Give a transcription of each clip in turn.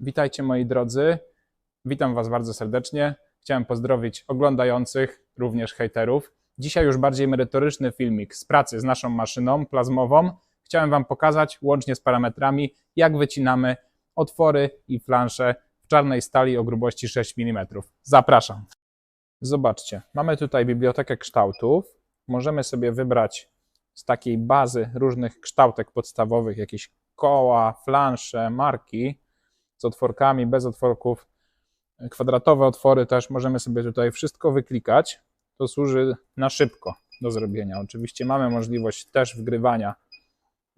Witajcie moi drodzy. Witam Was bardzo serdecznie. Chciałem pozdrowić oglądających, również hejterów. Dzisiaj już bardziej merytoryczny filmik z pracy z naszą maszyną plazmową. Chciałem Wam pokazać, łącznie z parametrami, jak wycinamy otwory i flansze w czarnej stali o grubości 6 mm. Zapraszam. Zobaczcie, mamy tutaj bibliotekę kształtów. Możemy sobie wybrać z takiej bazy różnych kształtek podstawowych, jakieś koła, flansze, marki z otworkami, bez otworków, kwadratowe otwory też możemy sobie tutaj wszystko wyklikać. To służy na szybko do zrobienia. Oczywiście mamy możliwość też wgrywania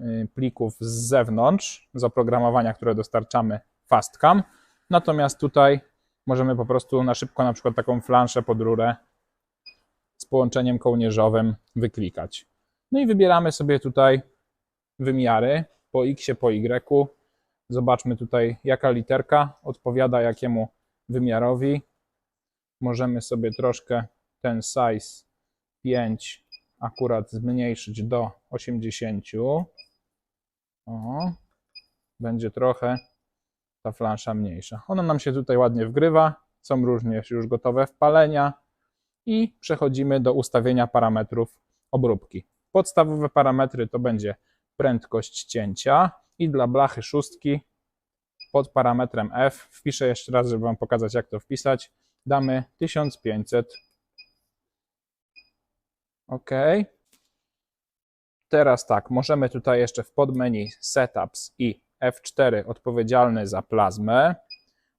y, plików z zewnątrz, z oprogramowania, które dostarczamy Fastcam. Natomiast tutaj możemy po prostu na szybko na przykład taką flanszę pod rurę z połączeniem kołnierzowym wyklikać. No i wybieramy sobie tutaj wymiary po x, po y. Zobaczmy tutaj, jaka literka odpowiada jakiemu wymiarowi. Możemy sobie troszkę ten size 5 akurat zmniejszyć do 80. O, będzie trochę ta flansza mniejsza. Ona nam się tutaj ładnie wgrywa. Są również już gotowe wpalenia i przechodzimy do ustawienia parametrów obróbki. Podstawowe parametry to będzie prędkość cięcia i dla blachy szóstki pod parametrem F, wpiszę jeszcze raz, żeby Wam pokazać jak to wpisać, damy 1500. OK. Teraz tak, możemy tutaj jeszcze w podmenu Setups i F4 odpowiedzialny za plazmę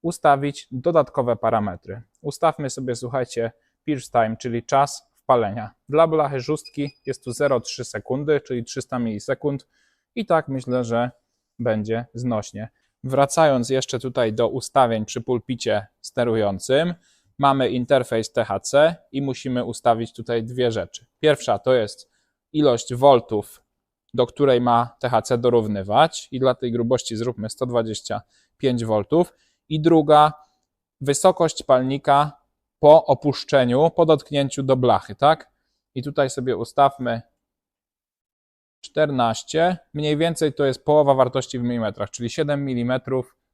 ustawić dodatkowe parametry. Ustawmy sobie, słuchajcie, pierce time, czyli czas wpalenia. Dla blachy szóstki jest tu 0,3 sekundy, czyli 300 milisekund i tak myślę, że będzie znośnie. Wracając jeszcze tutaj do ustawień przy pulpicie sterującym, mamy interfejs THC i musimy ustawić tutaj dwie rzeczy. Pierwsza to jest ilość voltów, do której ma THC dorównywać i dla tej grubości zróbmy 125 V. I druga, wysokość palnika po opuszczeniu, po dotknięciu do blachy, tak? I tutaj sobie ustawmy 14, mniej więcej to jest połowa wartości w milimetrach, czyli 7 mm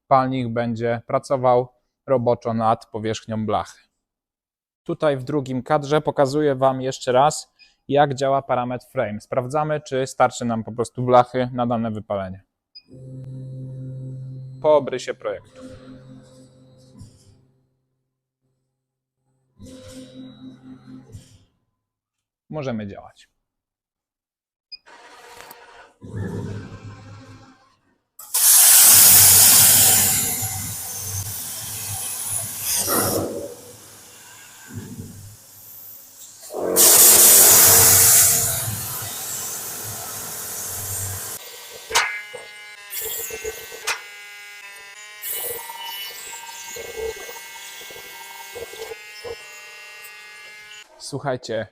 palnik będzie pracował roboczo nad powierzchnią blachy. Tutaj w drugim kadrze pokazuję Wam jeszcze raz, jak działa parametr frame. Sprawdzamy, czy starczy nam po prostu blachy na dane wypalenie. Po obrysie projektu. Możemy działać. Słuchajcie,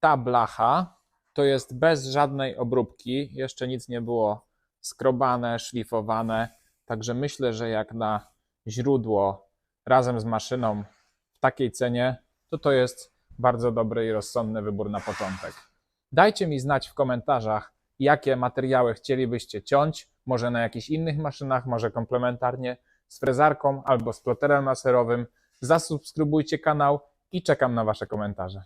ta blacha to jest bez żadnej obróbki. Jeszcze nic nie było skrobane, szlifowane. Także myślę, że jak na źródło razem z maszyną w takiej cenie, to to jest bardzo dobry i rozsądny wybór na początek. Dajcie mi znać w komentarzach, jakie materiały chcielibyście ciąć, może na jakichś innych maszynach, może komplementarnie z frezarką albo z ploterem laserowym. Zasubskrybujcie kanał i czekam na Wasze komentarze.